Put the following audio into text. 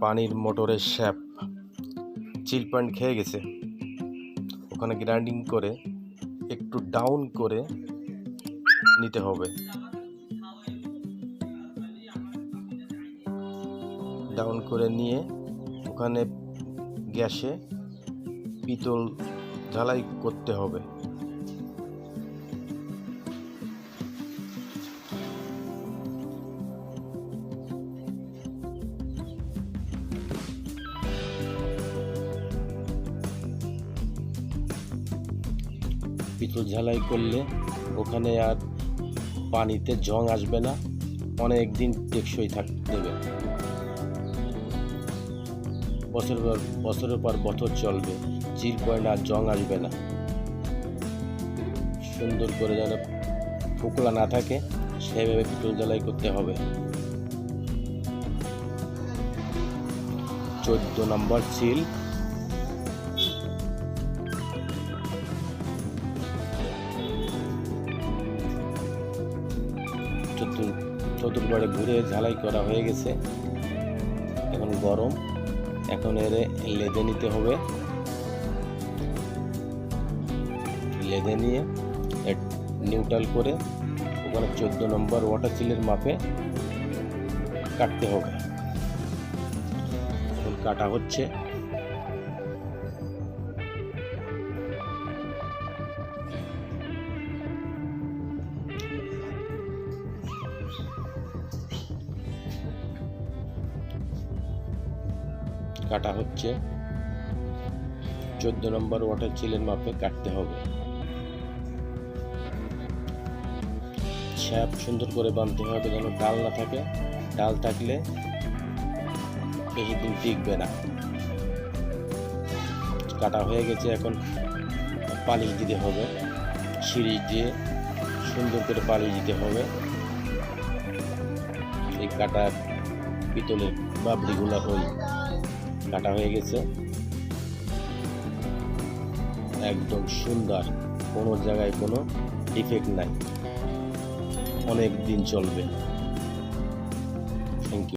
পানির মোটরের শ্যাপ চিল পয়েন্ট খেয়ে গেছে। ওখানে গ্রাইন্ডিং করে, একটু ডাউন করে নিতে হবে। ডাউন করে নিয়ে ওখানে গ্যাসে পিতল ঝালাই করতে হবে। পিতল ঝালাই করলে ওখানে আর পানিতে জং আসবে না, অনেক দিন টেকসই থাক, দেবে। বছর পর, বছরের পর বছর চলবে, চির পয়েন্ট আর জং আসবে না। সুন্দর করে যেন ফোকলা না থাকে, সেভাবে পিতল জ্বালাই করতে হবে। চোদ্দ নম্বর সিল। চতুর চতুর্বারে ঘুরে ঝালাই করা হয়ে গেছে। এখন গরম। এখন এর লেদে নিতে হবে। লেদে নিয়ে নিউট্রাল করে ওখানে চোদ্দ নম্বর ওয়াটার চিলের মাপে কাটতে হবে। এখন কাটা হচ্ছে। কাটা হচ্ছে। চোদ্দ নম্বর ওয়াটার চিলের মাপে কাটতে হবে। শ্যাপ সুন্দর করে বাঁধতে হবে যেন ডাল না থাকে। ডাল থাকলে বেশি দিন টিকবে না। কাটা হয়ে গেছে, এখন পালিশ দিতে হবে। সিঁড়ি দিয়ে সুন্দর করে পালিশ দিতে হবে। এই কাটা পিতলের বাবড়িগুলো ওই কাটা হয়ে গেছে। একদম সুন্দর। কোনো জায়গায় কোনো ডিফেক্ট নাই। অনেক দিন চলবে। Thank you